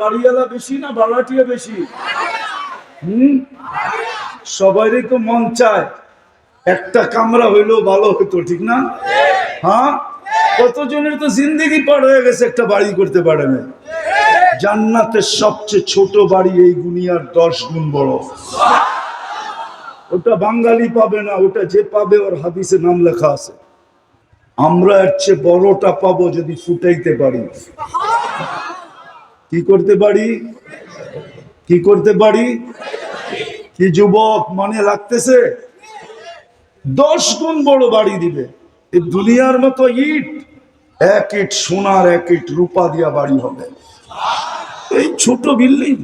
বাড়িওয়ালা বেশি না বেশি? হুম? সবারই তো মন চায়, একটা কামরা হইলেও ভালো ঠিক না? হ্যাঁ? কতজনের তো জিন্দিগি পার হয়ে গেছে একটা বাড়ি করতে পারে না। জান্নাতের সবচেয়ে ছোট বাড়ি এই গুনিয়ার দশ গুণ বড়। ওটা বাঙালি পাবে না, ওটা যে পাবে ওর হাদিসে নাম লেখা আছে। আমরা এর চেয়ে বড়টা পাবো যদি ফুটাইতে পারি। কি করতে পারি? কি করতে পারি? কি যুবক মনে লাগতেছে? দশ গুণ বড় বাড়ি দিবে। দুনিয়ার মতো ইট, এক ইট সোনার, এক ইট রূপা দিয়া বাড়ি হবে। এই ছোট বিল্ডিং,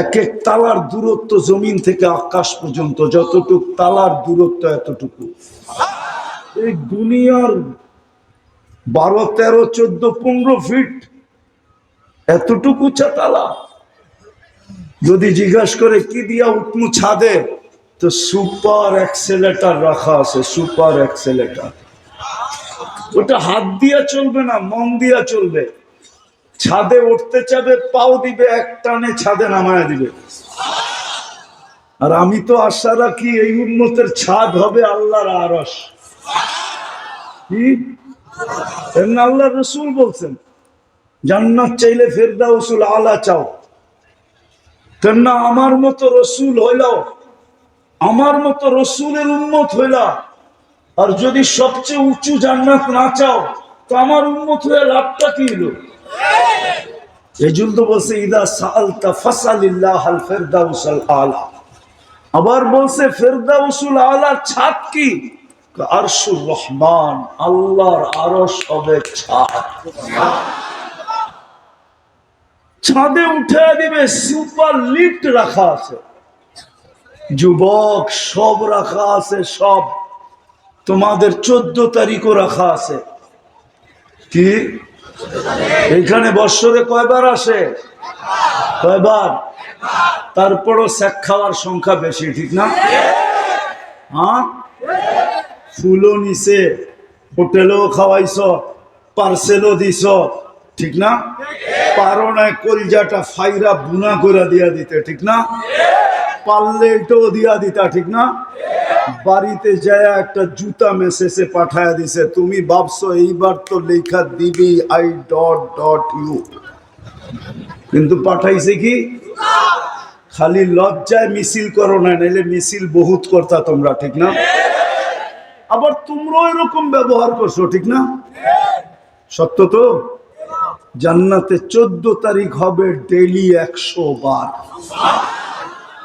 এক এক তালার দূরত্ব জমিন থেকে আকাশ পর্যন্ত, যতটুকু তালার দূরত্ব এতটুকু। এই দুনিয়ার বারো, তেরো, চোদ্দ, পনেরো ফিট এতটুকু উঁচা তালা যদি জিজ্ঞাসা করে, কি দিয়া উঠমু ছাদে? তো সুপার অ্যাক্সেলেটার রাখা আছে, সুপার অ্যাক্সেলেটার। ওটা হাত দিয়া চলবে না, মন দিয়া চলবে। ছাদে উঠতে চাবে, পাও দিবে, এক টানে ছাদে নামায় দিবে। আর আমি তো আশা রাখি, এই উন্নতের ছাদ হবে আল্লাহর আরস কি? আল্লাহ রসুল বলছেন। জান্নাত চাইলে ফেরদাউসুল আলা চাও। কেননা আমার মতো রসুল হইল আমার মতো রসুলের উন্মত হইলা আর যদি সবচেয়ে উঁচু জান্নাত না চাও, তো আমার উন্মত হয়ে লাভটা কি হলো তো বলছে, ইদা ফাসালিল্লাহ আল আলা। আবার বলছে, ফেরদাউসুল আলার ছাদ কি? আরশুর রহমান, আল্লাহর আরশ হবে ছাদ। ছাদে উঠে দিবে সুপার লিফট রাখা আছে। যুবক, সব রাখা আছে, সব। তোমাদের চোদ্দ তারিখও রাখা আছে। কি? এখানে বৎসরে কয়বার আসে? কয়বার? তারপরও শেখ খাওয়ার সংখ্যা বেশি, ঠিক না? হ্যাঁ? ফুলও নিছে, হোটেলেও খাওয়াইছ, পার্সেলও দিছ। ঠিক না? পারো না কলজাটা ফাইরা বুনা করে দিয়া দিতে, ঠিক না? পারলে এটাও দিয়া দিতা, ঠিক না? বাড়িতে যায় একটা জুতা মেসেজে পাঠায় দিছে, তুমি ভাবছ এইবার তো লেখা দিবি, আই ডট ডট ইউ। কিন্তু পাঠাইছে কি? খালি লজ্জায় মিছিল করো না, নাইলে মিছিল বহুত করতা তোমরা, ঠিক না? আবার তোমরাও এরকম ব্যবহার করছ, ঠিক না? সত্য তো? জান্নাতে চোদ্দ তারিখ হবে ডেলি একশো বার।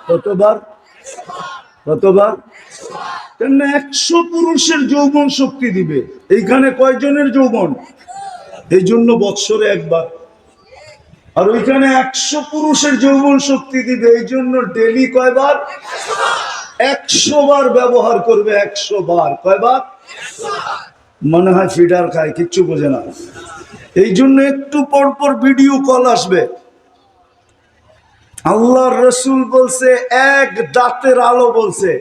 কতবার? কতবার? কেন একশো পুরুষের যৌবন শক্তি দিবে। এইখানে কয়জনের যৌবন? এই জন্য বৎসরে একবার। আর ওইখানে একশো পুরুষের যৌবন শক্তি দিবে এই জন্য ডেলি কয়বার? একশো বার ব্যবহার করবে একশো বার। কয়বার? মনে হয় ফিডার খায় কিচ্ছু বোঝে না। এই জন্য একটু পর পর ভিডিও কল আসবে। আল্লাহর রসুল বলছে, এক দাঁতের আলো বলছে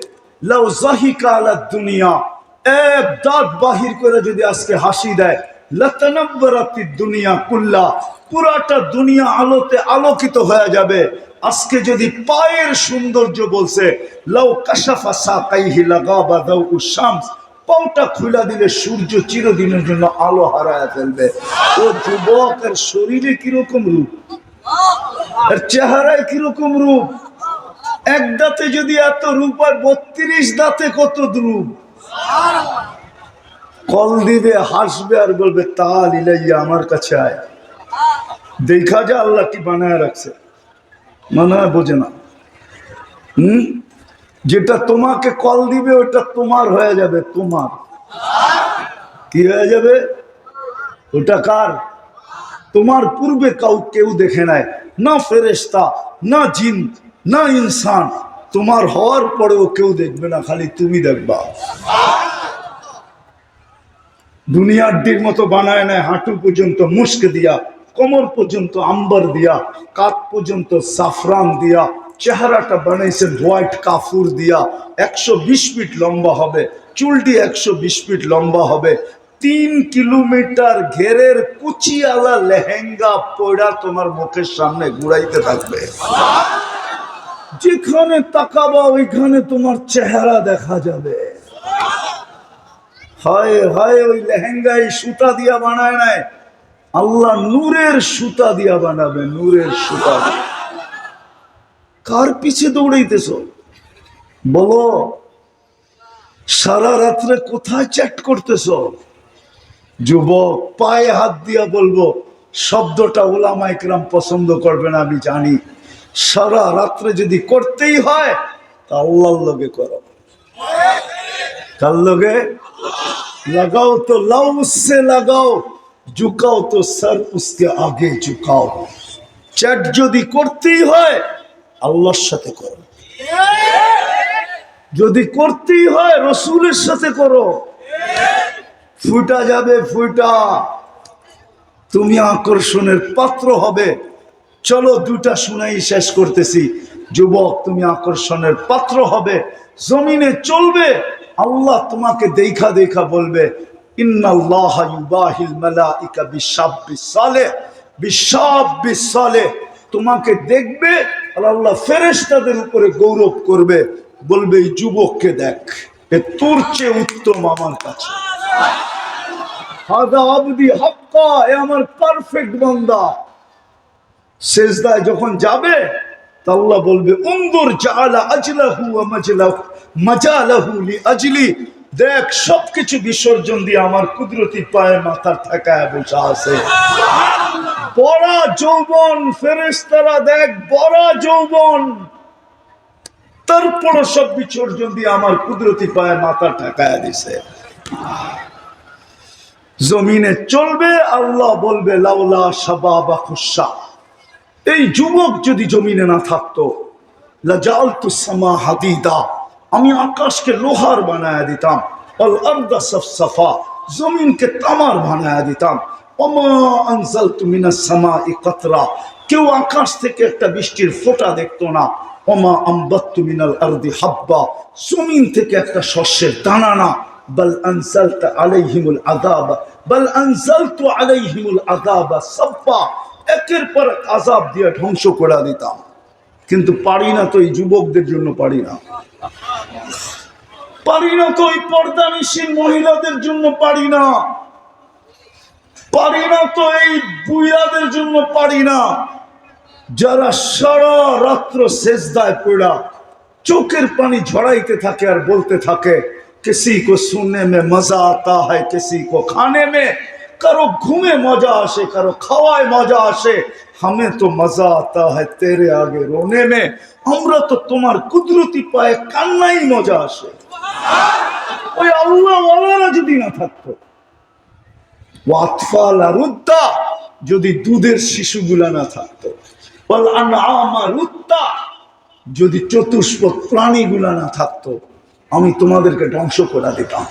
দুনিয়া। এক দাঁত বাহির করে যদি আজকে হাসি দেয় দুনিয়া কুল্লা। পুরাটা দুনিয়া আলোতে আলোকিত হয়ে যাবে। আজকে যদি পায়ের সৌন্দর্য বলছে, লাউ কাশাফা সাকাইহি লাগাবা দাউ পাওটা খুলা দিলে সূর্য চিরদিনের জন্য আলো হারায় ফেলবে। ও যুবকের শরীরে কীরকম রূপ? আর চেহারায় কীরকম রূপ? এক দাঁতে যদি এত রূপ আর বত্রিশ দাঁতে কত রূপ? কল দিবে, হাসবে আর বলবে, তাল ইলাইয়া, আমার কাছে আয়। দেখা যা আল্লাহ কি বানায় রাখছে। মনে বোঝে না। হম? যেটা তোমাকে কল দিবে, ওটা তোমার হয়ে যাবে, তোমার। কি হয়ে যাবে? ওটা কার? তোমার পূর্বে কাউ কেউ দেখে নাই। না ফেরেস্তা না জিন, না ইনসান। তোমার হওয়ার পরেও কেউ দেখবে না, খালি তুমি দেখবা। দুনিয়ার দিক মতো বানায় নেয়, হাঁটু পর্যন্ত মুস্ক দিয়া, কোমর পর্যন্ত আম্বার দিয়া কাত পর্যন্ত সাফরান দিয়া। চেহারাটা বানাইছে হোয়াইট কাফুর দিয়া। একশো বিশ ফিট লম্বা হবে। চুলটি একশো বিশ ফিট লম্বা হবে। তিন কিলোমিটার ঘেরের কুচিয়ালা লেহেঙ্গা পয়ড়া তোমার মুখের সামনে ঘুরাইতে থাকবে। যেখানে তাকাবা, ওইখানে তোমার চেহারা দেখা যাবে। হায় হায়, ওই লেহেঙ্গায় সুতা দিয়া বানায় নাই। আল্লাহ নূরের সুতা দিয়া বানাবে, নূরের সুতা। দিয়ে। কার পিছে দৌড়াইতেছ? বলো, সারা রাত্রে কোথায় চ্যাট করতেছ? যুবক, পায়ে হাত দিয়া বলব, শব্দটা ওলামা একরাম পছন্দ করবে না, আমি জানি। সারা রাত্রে যদি করতেই হয়, তা আল্লাহর লগে করো। কার লগে? লাগাও তো লাউ সে লাগাও, ঝুকাও তো সার উসকে আগে ঝুকাও। চ্যাট যদি করতেই হয় আল্লাহর সাথে করো। যদি করতেই হয়, রসুলের সাথে করো। ফুটা যাবে, ফুটা। তুমি আকর্ষণের পাত্র হবে। চলো দুটা শুনাই শেষ করতেছি। যুবক, তুমি আকর্ষণের পাত্র হবে। জমিনে চলবে। আল্লাহ তোমাকে দেখা দেখা বলবে, ইন্নাল্লাহ ইউবাহিল মালাইকা বিশাব্বিস সালেহ বিশাব্বিস সালেহ তোমাকে দেখবে আর আল্লাহ ফেরেশতাদের উপরে গৌরব করবে, বলবে, এই যুবককে দেখ, এ তোর চেয়ে উত্তম আমার কাছে। আল্লাহ আজলি। দেখ, সবকিছু বিসর্জন দিয়ে আমার কুদরতি পায়ে মাথার ঠেকায় বসে আছে। বড় যৌবন ফেরেস্তারা দেখ, বড় যৌবন। তারপরও সব বিসর্জন দিয়ে আমার কুদরতি পায়ে মাথা ঠেকায় দিছে। জমিনে চলবে, আল্লাহ বলবে, লাউলা সাবা বা খুশা। এই যুবক যদি জমিনে না থাকতো আমি আকাশকে লোহার বানায় দিতাম সফসফা জমিনকে তামার বানায় দিতাম। ওমা আনজালতু মিনাস সামাই কাতরা। কেউ আকাশ থেকে একটা বৃষ্টির ফোঁটা দেখতো না। ওমা আম্বাত্তু মিনাল আরদি হাব্বা। জমিন থেকে একটা শস্যের দানা না। বল আনজালতা আলাইহিমুল আযাব। বল আনজালতু আলাইহিমুল আযাব সাফা একের পর আযাব দিয়ে ধ্বংস করে দিতাম। কিন্তু পারি না তো এই যুবকদের জন্য পারি না। পারি না তো এই পর্দানিসীন মহিলাদের জন্য পারি না। পারি না তো এই বুয়াদের জন্য পারি না। যারা সারা রাত্র সেজদায় পড়া চোখের পানি ঝড়াইতে থাকে আর বলতে থাকে কিসি কো শুনে মে মজা আতা হয় কিসি কো খানে মে? কারও ঘুমে মজা আসে কারও খাওয়ায় মজা আসে। হামে তো মজা আতা হয় তেরে আগে রোনে মে। আমরা তো তোমার কুদরতি পায়ে কান্নাই মজা আসে। ওই আল্লাহ যদি না থাকতো। ওয়াতফাল যদি দুধের শিশুগুলা না থাকতো। যদি চতুষ্পদ প্রাণীগুলা না থাকতো, আমি তোমাদেরকে ধ্বংস করে দিতাম।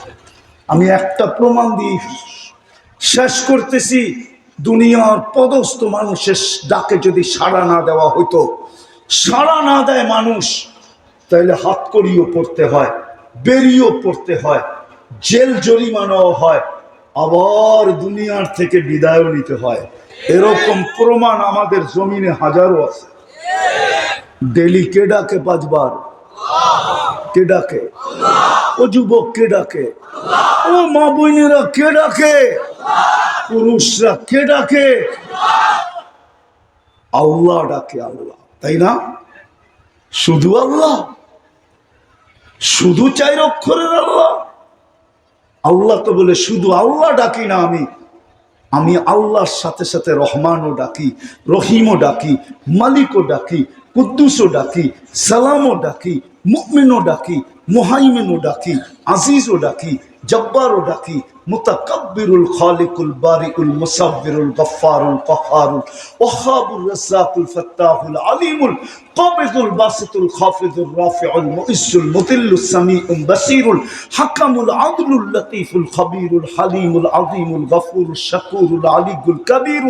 আমি একটা প্রমাণ দিয়ে শেষ করতেছি, দুনিয়ার পদস্থ মানুষের ডাকে যদি সাড়া না দেওয়া হতো সাড়া না দেয় মানুষ, তাইলে হাত করিও পড়তে হয়, বেরিয়েও পড়তে হয়, জেল জরিমানাও হয় আবার দুনিয়ার থেকে বিদায়ও নিতে হয়। এরকম প্রমাণ আমাদের জমিনে হাজারো আছে। ডেলি কে ডাকে পাঁচবার? কে ডাকে? ও যুবক কে ডাকে? ও মা বোনেরা কে ডাকে? পুরুষরা কে ডাকে? আল্লাহ ডাকে আল্লাহ, তাই না? শুধু আল্লাহ? শুধু চাই অক্ষরের আল্লাহ? আল্লাহ তো বলে, শুধু আল্লাহ ডাকি না আমি আমি আল্লাহর সাথে সাথে রহমানও ডাকি, রহিমও ডাকি, মালিকও ডাকি, কুদ্দুসও ডাকি, সালামও ডাকি মুকমিনও ডাকি, মুহাইমিনও ডাকি, আজিজও ডাকি, জব্বারও ডাকি, মুতাকাব্বিরুল খালিকুল বারিকুল মুসাব্বিরুল গফফারুল কহারুল ওয়াহাবুর রাজ্জাকুল ফাত্তাহুল আলিমুল القابض الباسط الخافض الرافع المؤس المضل السميع البصير الحكم العدل اللطيف الخبير الحليم العظيم الغفور الشكور العلي الكبير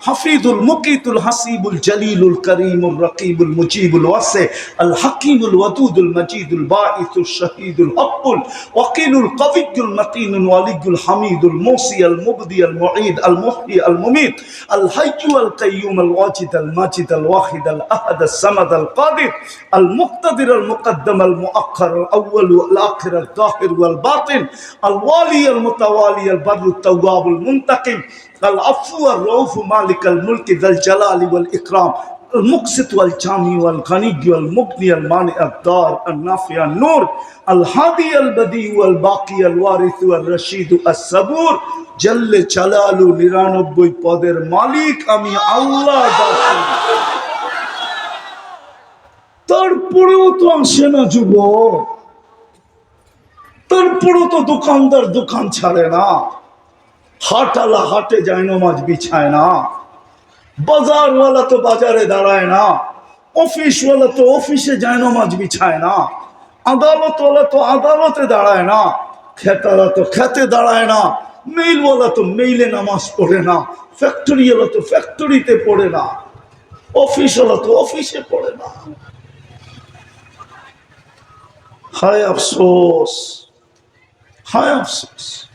الحفيظ المقيت الحسيب الجليل الكريم الرقيب المجيب الواسع الحكيم الودود المجيد الباعث الشهيد الحق الوكيل القوي المتين الولي الحميد الموصي المبدي المعيد المحيي المميت الحي القيوم الواجد الماجد الواحد الأحد الصمد القادر المقتدر المقدم المؤخر الأول والآخر الظاهر والباطن الوالي المتوالي البر التواب المنتقم العفو الرؤوف مالك الملك ذا الجلال والإكرام المقسط والجامي والغني والمغني المانع الدار النافع النور الهادي البديع والباقي الوارث والرشيد الصبور جل جلالু নিরানব্বই পদের মালিক আমি আল্লাহ ডাকি তারপরেও তো আসে না যুব তারপরেও তো দোকানদার দোকান ছাড়ে না। হাটালা হাটে যায়, নামাজ বিছায় না। বাজারওয়ালা তো বাজারে দাঁড়ায় না। অফিসওয়ালা তো অফিসে যায়, নামাজ বিছায় না। আদালতওয়ালা তো আদালতে দাঁড়ায় না। খেতালা তো খেতে দাঁড়ায় না। মেইলওয়ালা তো মেইলে নামাজ পড়ে না। ফ্যাক্টরিওয়ালা তো ফ্যাক্টরিতে পড়ে না। অফিসওয়ালা তো অফিসে পড়ে না। হায় আফসোস হায় আফসোস।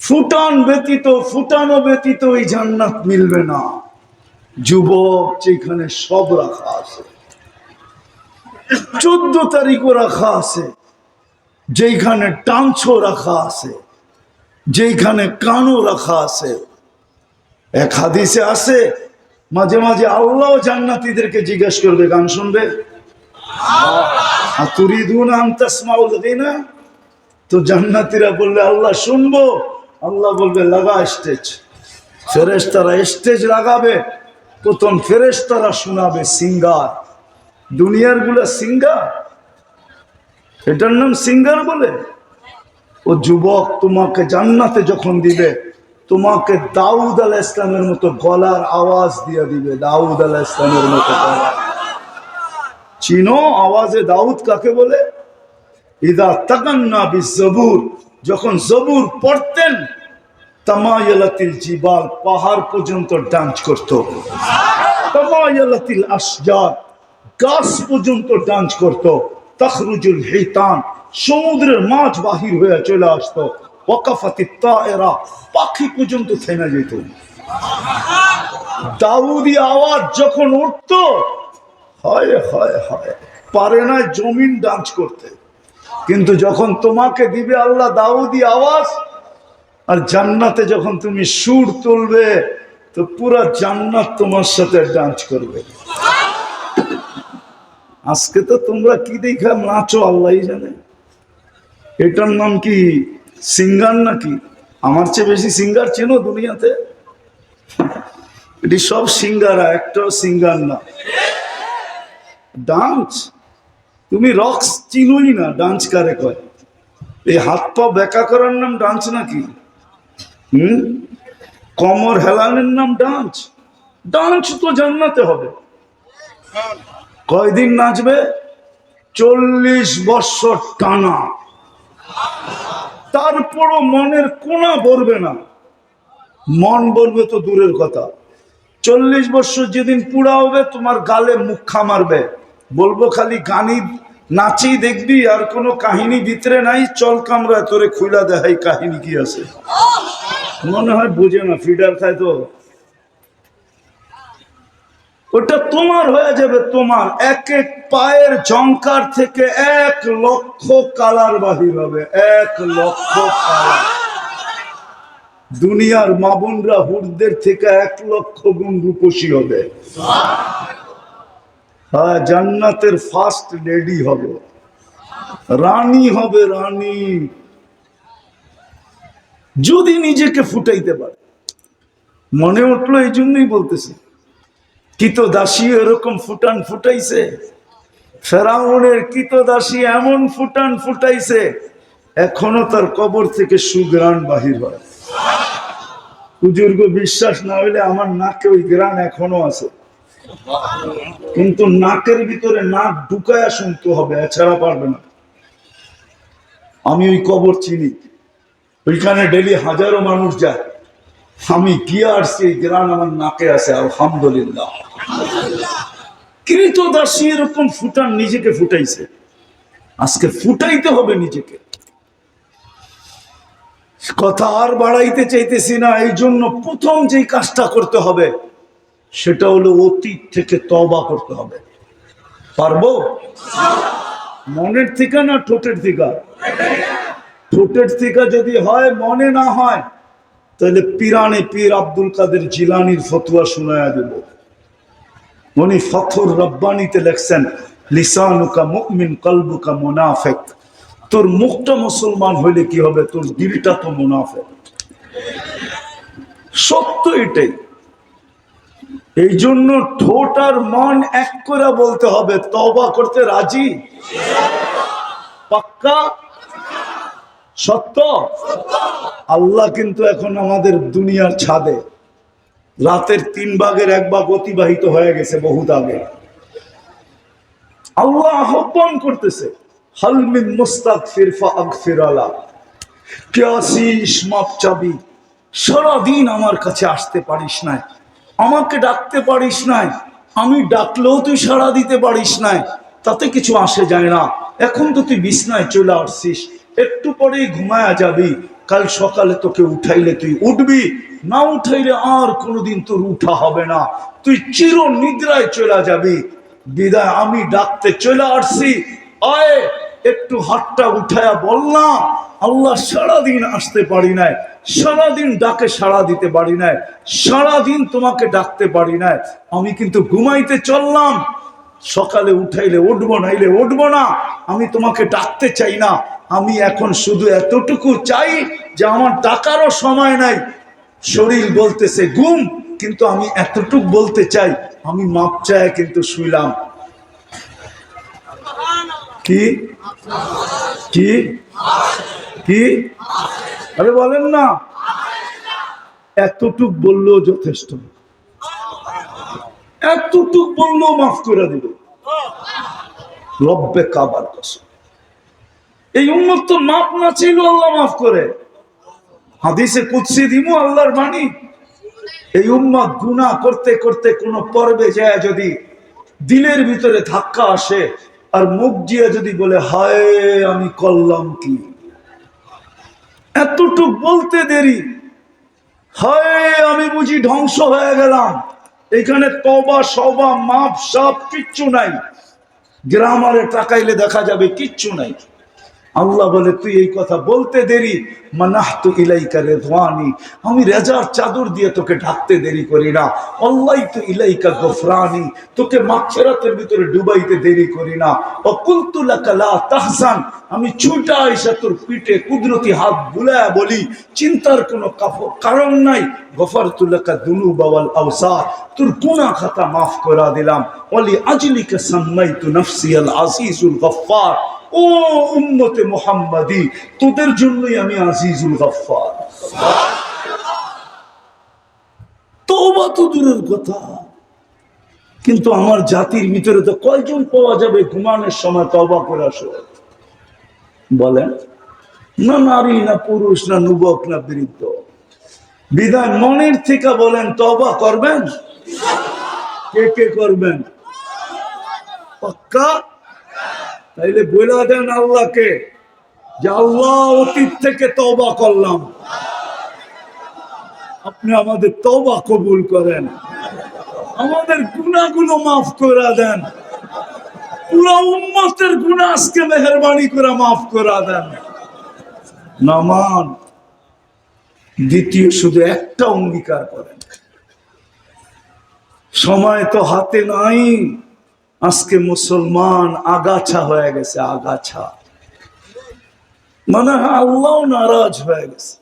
ফুটান ব্যতীত, ফুটানো ব্যতীত ওই জান্নাত মিলবে না। যুবক, যেখানে সব রাখা আছে। চোদ্দ তারিখও রাখা আছে। যেখানে টাঞ্চও রাখা আছে। যেখানে কানও রাখা আছে। এক হাদিসে আছে, মাঝে মাঝে আল্লাহ জান্নাতীদেরকে জিজ্ঞেস করবে, গান শুনবে আর তুরিদুন আন্তাসমাউল না তো জান্নাতীরা বললে, আল্লাহ শুনব। আল্লাহ বলবে, লাগা স্টেজ। ফেরেশতারা স্টেজ লাগাবে। প্রথম ফেরেশতারা শোনাবে, সিঙ্গার। দুনিয়ারগুলা সিঙ্গার? এটার নাম সিঙ্গার বলে? ও যুবক তোমাকে জান্নাতে যখন দিবে, তোমাকে দাউদ আল ইসলামের মতো গলার আওয়াজ দিয়ে দিবে, দাউদ আল ইসলামের মতো গলার। চিনো আওয়াজে দাউদ কাকে বলে? ইদা তাকান্না বি জবুর যখন জবুর পড়তেন, তামায়ালাতিল জিবাল পাহাড় পর্যন্ত ডান্স করত। তামায়ালাতিল আসজার গাছ পর্যন্ত ডান্স করত। তখরুজুল হিতান সমুদ্রের মাছ বাহির হয়ে চলে আসতো। ওয়াকাফাতি তায়েরা পাখি পর্যন্ত থেমে যেত। দাউদি আওয়াজ যখন উঠতো হয় হয় হয়। পারে না জমিন ডান্স করতে। কিন্তু যখন তোমাকে দিবে আল্লাহ দাউদি আওয়াজ, আর জান্নাতে যখন তুমি সুর তুলবে, তো পুরা জান্নাত তোমার সাথে ডান্স করবে। আজকে তো তোমরা কি দেখা নাচো আল্লাহ জানে। এটার নাম কি সিঙ্গার নাকি? আমার চেয়ে বেশি সিঙ্গার চেনো দুনিয়াতে? এটি সব সিঙ্গারা, একটাও সিঙ্গার না। ডান্স? তুমি রক্স চিনোই না, ডান্স কারে কয়? এই হাত পা বেকা করার নাম ডান্স নাকি? হুম? কমর হেলানের নাম ডান্স? ডান্স তো জান্নাতে হবে। কয়দিন নাচবে? চল্লিশ বছর টানা। তারপরও মনের কোনা ভরবে না। মন ভরবে তো দূরের কথা। চল্লিশ বছর যেদিন পুরা হবে, তোমার গালে মুখা মারবে। বলব খালি গানি নাচি দেখবি আর কোনো কাহিনী ভিতরে নাই। চল কামরা, তোরে খুলা দেখাই কাহিনী কি আছে। মনে হয় বুঝে না, ফিডার খায় তো। ওটা তোমার হয়ে যাবে, তোমার। এক এক পায়ের ঝঙ্কার থেকে এক লক্ষ কালার বাহির হবে, এক লক্ষ কালার। দুনিয়ার মাবনরা হুরদের থেকে এক লক্ষ গুণ রূপসী হবে। হ্যাঁ জান্নাতের ফার্স্ট লেডি হবে। রানী হবে রানী। যদি নিজেকে ফুটাইতে পারে। মনে উঠল এই জন্যই বলতেছে। কিত দাসী এরকম ফুটান ফুটাইছে? ফেরাউনের কিত দাসী এমন ফুটান ফুটাইছে, এখনও তার কবর থেকে সুগ্রাণ বাহির হয়। বুজুর্গ, বিশ্বাস না হইলে আমার নাকে ওই গ্রাণ এখনও আছে। কিন্তু নাকের ভিতরে নাক ঢুকায়া শুনতে হবে, এছাড়া পারবে না। আমি ওই কবর চিনি। ওইখানে ডেলি হাজারো মানুষ যায়। আমি গিয়ে আসছি গ্রাম আমার নাকে আছে, আলহামদুলিল্লাহ। কৃতদাসী এরকম ফুটান নিজেকে ফুটাইছে। আজকে ফুটাইতে হবে নিজেকে। কথা আর বাড়াইতে চাইতেছি না এই জন্য প্রথম যে কাজটা করতে হবে সেটা হলো অতীত থেকে তবা করতে হবে। পারব? মনের থেকে না ঠোঁটের থেকে ঠোঁটের থেকে যদি হয়, মনে না হয়, তাহলে পিরানে পীর আব্দুল কাদের জিলানির ফতুয়া শোনায়া দেব। উনি ফথর রব্বানিতে লেখছেন, লিসানুকা মুমিন কলবুকা মুনাফেক। তোর মুখটা মুসলমান হইলে কি হবে? তোর দিলটা তো মুনাফেক। সত্য এটাই। এই জন্য ঠোঁট আর মন এক করে বলতে হবে তবা করতে রাজি? পাক্কা? সত্য? আল্লাহ কিন্তু এখন আমাদের দুনিয়ার ছাদে। রাতের তিন ভাগের এক ভাগ অতিবাহিত হয়ে গেছে বহুত আগে। আল্লাহ আহ্বান করতেছে হালমিন মুস্তাক ফিরফা আগফিরালা কে আসিস মাপ চাবি? সারাদিন আমার কাছে আসতে পারিস নাই। আমাকে ডাকতে পারিস নাই, আমি ডাকলেও তুই সাড়া দিতে পারিস নাই, তাতে কিছু আসে যায় না। এখন তো তুই বিছনায় চলে আসছিস, একটু পরেই ঘুমায়া যাবি, কাল সকালে তোকে উঠাইলে তুই উঠবি, না উঠাইলে আর কোনোদিন তোর উঠা হবে না। তুই চির নিদ্রায় চলে যাবি। বিদায়, আমি ডাকতে চলে আসছি, আয়। একটু হাতটা উঠায়া বললাম, আল্লাহ সারাদিন আসতে পারি নাই, সারাদিন ডাকে সাড়া দিতে পারি নাই, সারাদিন তোমাকে ডাকতে পারি নাই, আমি কিন্তু ঘুমাইতে চললাম, সকালে উঠাইলে উঠবো, নাইলে উঠবো না, আমি তোমাকে ডাকতে চাই না, আমি এখন শুধু এতটুকু চাই যে আমার ডাকারও সময় নাই, শরীর বলতেছে ঘুম, কিন্তু আমি এতটুক বলতে চাই, আমি মাপ চায় কিন্তু শুইলাম। কি? কি? কি? আরে বলেন না। এতটুক বললেও যথেষ্ট এতটুক বললেও মাফ করে দিবে রব্বে কাবার কসম। এই উন্মত তো মাপ না ছিল আল্লাহ মাফ করে। হাদিসে কুৎসি দিমু আল্লাহর বাণী। এই উম্মত গুনাহ করতে করতে কোন পর্বে যায় যদি দিলের ভিতরে ধাক্কা আসে আর মুখ দিয়ে যদি বলে, হায়, আমি করলাম কি? এতটুক বলতে দেরি। হায়, আমি বুঝি ধ্বংস হয়ে গেলাম। এখানে তবা সবা মাপ সাপ কিচ্ছু নাই। গ্রামারে টাকাইলে দেখা যাবে কিচ্ছু নাই। আল্লাহ বলে, তুই এই কথা বলতে দেরি? মানাহতু ইলাইকা রেদওয়ানি। আমি রেজার চাদর দিয়ে তোকে ঢাকতে দেরি করি না। আল্লাহ তো ইলাইকা গফরানি। তোকে মাগফিরাতের ভিতরে ডুবাইতে দেরি করি না। অকুলতু লাকা লা তাহজান। আমি ছুটা এসে তোর পিঠে কুদরতি হাত বুলায়া বলি, চিন্তার কোনো কারণ নাই। গফরতু তুলাকা দুনুবা ওয়াল আওসার। তোর গুনাহ খাতা মাফ করা দিলাম। ওয়ালি আজলিকা সাম্মাইতু নফসি আল আজিজুল গফফার। ও উম্মতে মোহাম্মদি, তোদের জন্যই আমি আজিজুল গফফার। তওবা তো দূরের কথা। কিন্তু আমার জাতির ভিতরে তো কয়জন পাওয়া যাবে ঘুমানোর সময় তবা করে আসো? বলেন, না নারী, না পুরুষ, না যুবক, না বৃদ্ধ। বিদায় মনের থেকে বলেন তবা করবেন? কে কে করবেন? পাক্কা? তাইলে বলে দেন আল্লাহকে যে আল্লাহ অতীত থেকে তবা করলাম। আপনি আমাদের তবা কবুল করেন। আমাদের গুণাগুলো মাফ করে দেন। পুরো উম্মতের গুণা আজকে মেহরবানি করে মাফ করে দেন। নামান দ্বিতীয় শুধু একটা অঙ্গীকার করেন। সময় তো হাতে নাই। আজকে মুসলমান আগাছা হয়ে গেছে, আগাছা। মানে হয় আল্লাহ নারাজ হয়ে গেছে।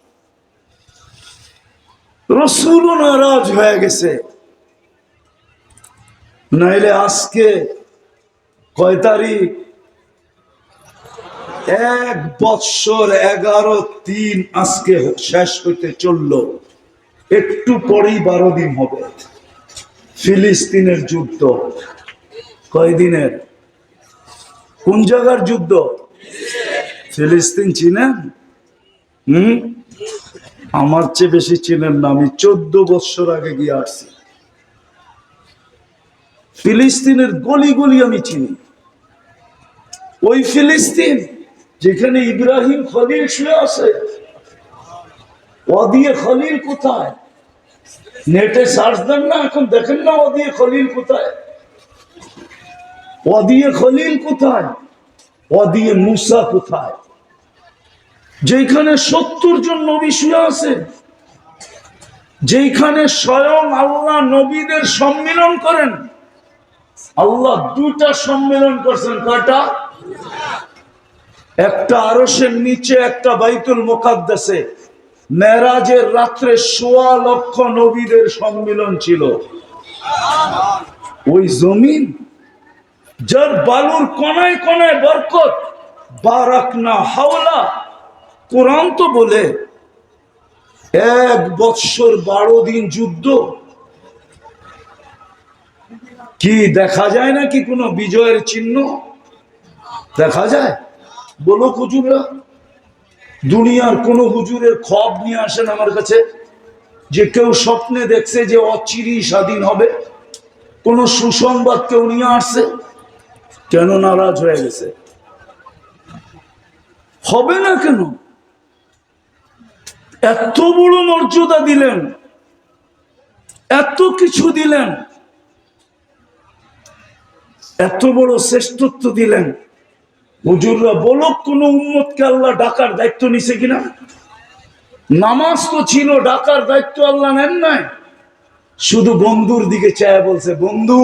রসুলও নারাজ হয়ে গেছে। নাইলে আজকে কয় তারিখ? এক বৎসর এগারো তিন আজকে শেষ হইতে চলল। একটু পরেই বারো দিন হবে। ফিলিস্তিনের যুদ্ধ। কয়দিনের? কোন জায়গার যুদ্ধ? ফিলিস্তিন চিনেন হম? আমার চেয়ে বেশি চিনেন না, আমি চোদ্দ বছর আগে গিয়ে আসছি। ফিলিস্তিনের গলি গলি আমি চিনি। ওই ফিলিস্তিন যেখানে ইব্রাহিম খলিল শুয়ে আছে অদিয়ে খলিল কোথায়? নেটে সার্চ দেন না, এখন দেখেন না অদিয়ে খলিল কোথায়। অদিয়ে খলিল কোথায়? অদিয়ে মুসা কোথায়? যেখানে সত্তর জন নবী শুয়ে আছে যেখানে স্বয়ং আল্লাহ নবীদের সম্মিলন করেন, আল্লাহ দুটা সম্মেলন করছেন, কয়টা? একটা আরসের নিচে, একটা বাইতুল মোকাদ্দাসে। মেরাজের রাত্রে সোয়া লক্ষ নবীদের সম্মিলন ছিল। ওই জমিন যার বালুর কনায় কনায় বরকত বারাক না হাওলা, কোরআন তো বলে, এক বৎসর বারো দিন যুদ্ধ। কি দেখা যায় নাকি কোনো বিজয়ের চিহ্ন? দেখা যায়। বলো হুজুররা, দুনিয়ার কোন হুজুরের খব নিয়ে আসেন আমার কাছে, যে কেউ স্বপ্নে দেখছে যে অচিরি স্বাধীন হবে। কোনো সুসংবাদ কেউ নিয়ে আসছে? কেন নারাজ হয়ে গেছে? হবে না কেন? এত বড় মর্যাদা দিলেন, এত কিছু দিলেন, এত বড় শ্রেষ্ঠত্ব দিলেন। হুজুররা বলো কোন উম্মতকে আল্লাহ ডাকার দায়িত্ব নিছে কিনা? নামাজ তো ছিল, ডাকার দায়িত্ব আল্লাহ নেন নাই। শুধু বন্ধুর দিকে চায় বলছে, বন্ধু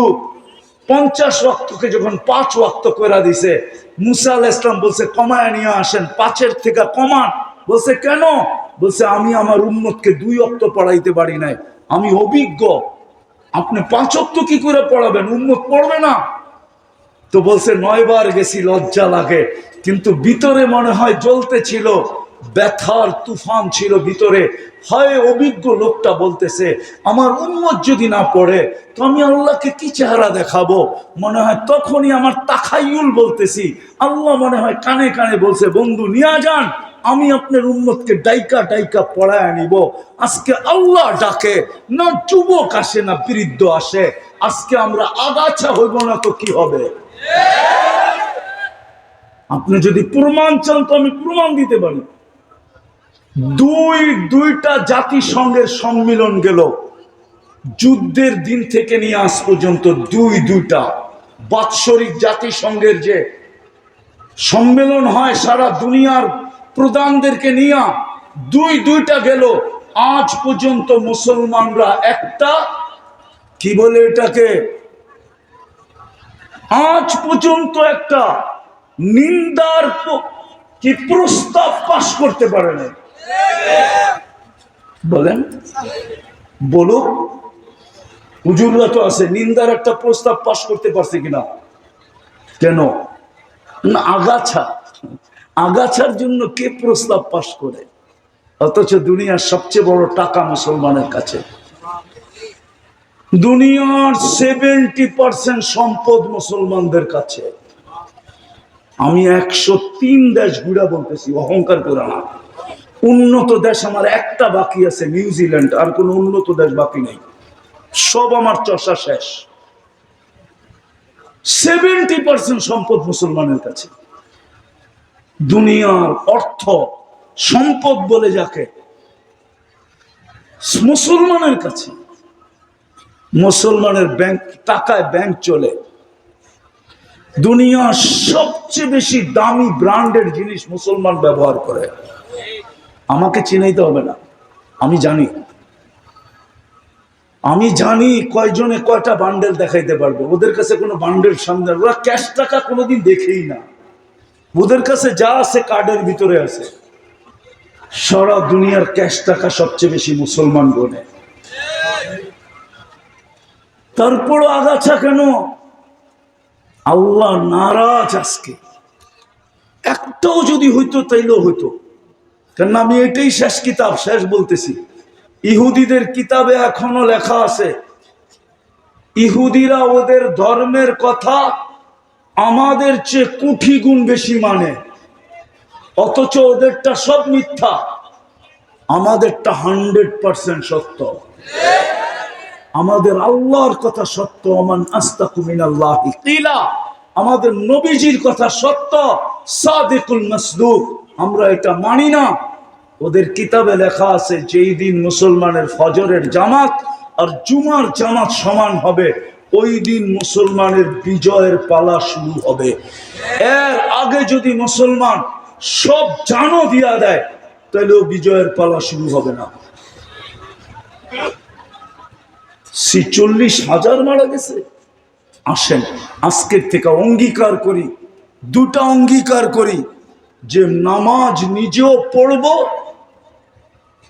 পঞ্চাশ ওয়াক্তকে যখন পাঁচ ওয়াক্ত করে দিছে, মুসা আল ইসলাম বলছে, কমায় নিয়ে আসেন, পাঁচের থেকে কমান। বলছে, কেন? বলছে, আমি আমার উম্মতকে দুই অক্ত পড়াইতে পারি নাই, আমি অভিজ্ঞ। আপনি পাঁচ অক্ত কি করে পড়াবেন? উম্মত পড়বে না। তো বলছে, নয়বার গেছি, লজ্জা লাগে, কিন্তু ভিতরে মনে হয় জ্বলতে ছিল। ব্যথার তুফান ছিল ভিতরে। হয় অভিজ্ঞ লোকটা বলতেছে, আমার উন্মত যদি না পড়ে, তো আমি আল্লাহকে কি চেহারা দেখাবো? মনে হয় তখনই আমার তাখাইউল বলতেছি। আল্লাহ মনে হয় কানে কানে বলছে, বন্ধু, নিয়ে যান, আমি আপনার উন্মতকে ডাইকা ডাইকা পড়ায় আনিব আজকে আল্লাহ ডাকে, না যুবক আসে, না বৃদ্ধ আসে। আজকে আমরা আগাছা হইব না তো কি হবে? আপনি যদি প্রমাণ চান, তো আমি প্রমাণ দিতে পারি। দুই, দুইটা জাতিসংঘের সম্মিলন গেল। যুদ্ধের দিন থেকে নিয়ে আজ পর্যন্ত দুই, দুইটা। বাৎসরিক জাতিসংঘের যে সম্মেলন হয় সারা দুনিয়ার প্রধানদেরকে নিয়ে, দুই, দুইটা গেল। আজ পর্যন্ত মুসলমানরা একটা, কি বলে এটাকে? আজ পর্যন্ত একটা নিন্দার কি প্রস্তাব পাশ করতে পারে না বলেন। বলো হুজুররা তো আছে, নিন্দার একটা প্রস্তাব পাশ করতে পারছে কিনা? কেন? আগাছা। আগাছার জন্য কে প্রস্তাব পাশ করে? অথচ দুনিয়ার সবচেয়ে বড় টাকা মুসলমানের কাছে। দুনিয়ার সেভেন্টি পার্সেন্ট সম্পদ মুসলমানদের কাছে। আমি একশো তিন দেশ ঘুরা বলতেছি, অহংকার করে না। উন্নত দেশ আমার একটা বাকি আছে নিউজিল্যান্ড আর কোনো উন্নত দেশ বাকি নেই। সব আমার চষা শেষ। সেভেন্টি পার্সেন্ট সম্পদ মুসলমানের কাছে। দুনিয়ার অর্থ সম্পদ বলে যাকে, মুসলমানের কাছে। মুসলমানের ব্যাংক টাকায় ব্যাংক চলে। দুনিয়ার সবচেয়ে বেশি দামি ব্র্যান্ডের জিনিস মুসলমান ব্যবহার করে। আমাকে চিনাইতে হবে না। আমি জানি। আমি জানি কয়জনে কয়টা বান্ডেল দেখাইতে পারবে। ওদের কাছে কোনো বান্ডেল সামনে ওরা ক্যাশ টাকা কোনোদিন দেখেই না। ওদের কাছে যা আছে কার্ডের ভিতরে আছে। সারা দুনিয়ার ক্যাশ টাকা সবচেয়ে বেশি মুসলমান গনে তারপরও আগাছা কেন? আল্লাহ নারাজ আজকে। একটাও যদি হইতো, তাইলেও হইতো। কেন আমি এটাই শেষ কিতাব, শেষ বলতেছি। ইহুদিদের কিতাবে এখনও লেখা আছে, ইহুদিরা ওদের ধর্মের কথা আমাদের চেয়ে কুঠি গুণ বেশি মানে। অথচ ওদেরটা সব মিথ্যা, আমাদেরটা হান্ড্রেড পার্সেন্ট সত্য। আমাদের আল্লাহর কথা সত্য আমান আস্তাকুমিন আল্লাহ কিলা। আমাদের নবীজির কথা সত্য, সাদিকুল মাসদুক আমরা এটা মানি না। ওদের কিতাবে লেখা আছে, যেই দিন মুসলমানের ফজরের জামাত আর জুমার জামাত সমান হবে, ওই দিন মুসলমানের বিজয়ের পালা শুরু হবে। এর আগে যদি মুসলমান সব জানো দিয়া দেয় তাহলেও বিজয়ের পালা শুরু হবে না। ছিচল্লিশ হাজার মারা গেছে। আসেন, আজকের থেকে অঙ্গীকার করি, দুটা অঙ্গীকার করি। যে নামাজ নিজেও পড়ব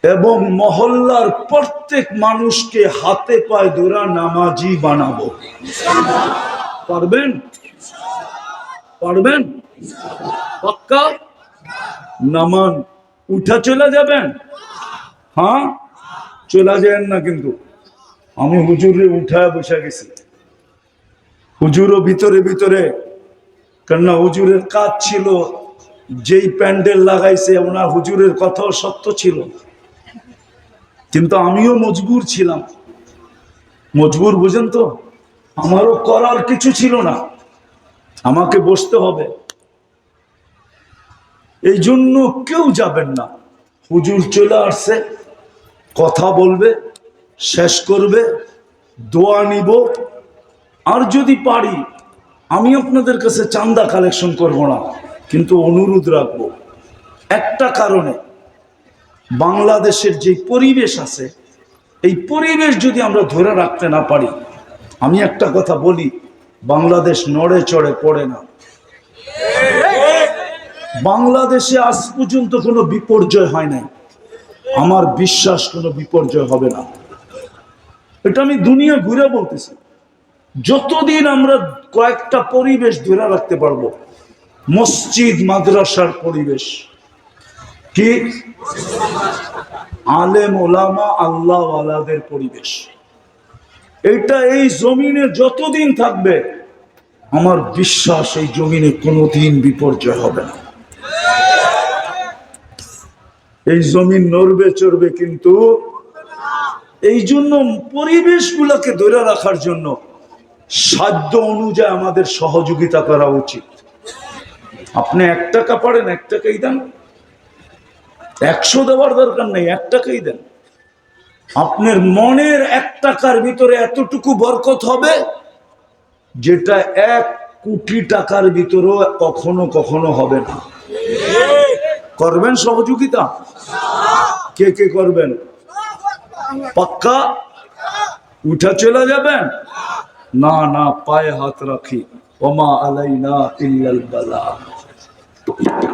এবং মহল্লার প্রত্যেক মানুষকে হাতে পায়ে ধরা নামাজি বানাবো। পারবেন? পারবেন? পাক্কা? নামান উঠা চলে যাবেন? হ্যাঁ? চলে যাবেন না কিন্তু। আমি হুজুরে উঠায় বসে গেছি। হুজুরও ভিতরে ভিতরে, কেননা হুজুরের কাজ ছিল যেই প্যান্ডেল লাগাইছে, ওনার হুজুরের কথাও সত্য ছিল। কিন্তু আমিও মজবুর ছিলাম। মজবুর, বুঝেন তো? আমারও করার কিছু ছিল না। আমাকে বসতে হবে। এই জন্য কেউ যাবেন না। হুজুর চলে আসছে, কথা বলবে, শেষ করবে, দোয়া নিব। আর যদি পারি, আমি আপনাদের কাছে চান্দা কালেকশন করব না। কিন্তু অনুরোধ রাখব, একটা কারণে বাংলাদেশের যে পরিবেশ আছে, এই পরিবেশ যদি আমরা ধরে রাখতে না পারি, আমি একটা কথা বলি, বাংলাদেশ নড়ে চড়ে পড়ে না। বাংলাদেশে আজ পর্যন্ত কোনো বিপর্যয় হয় নাই। আমার বিশ্বাস কোনো বিপর্যয় হবে না। এটা আমি দুনিয়া ঘুরে বলতেছি। যতদিন আমরা কয়েকটা পরিবেশ ধরে রাখতে পারব মসজিদ মাদ্রাসার পরিবেশ। কি? আলেম ওলামা আল্লাহ আলাদের পরিবেশ। এটা এই জমিনে যতদিন থাকবে, আমার বিশ্বাস এই জমিনে কোনোদিন বিপর্যয় হবে না। এই জমিন নড়বে চড়বে কিন্তু এই জন্য পরিবেশগুলোকে ধরে রাখার জন্য সাধ্য অনুযায়ী আমাদের সহযোগিতা করা উচিত। আপনি এক টাকা পারেন, এক টাকাই দেন। একশো দেওয়ার দরকার নেই, এক টাকাই দেন। আপনার মনের এক টাকার ভিতরে এতটুকু বরকত হবে যেটা এক কোটি টাকার ভিতরেও কখনো কখনো হবে না। করবেন সহযোগিতা? কে কে করবেন? পাক্কা? উঠা চলে যাবেন? না না, পায়ে হাত রাখি। ওমা আলাইনা ইল্লাল বালা। Thank you.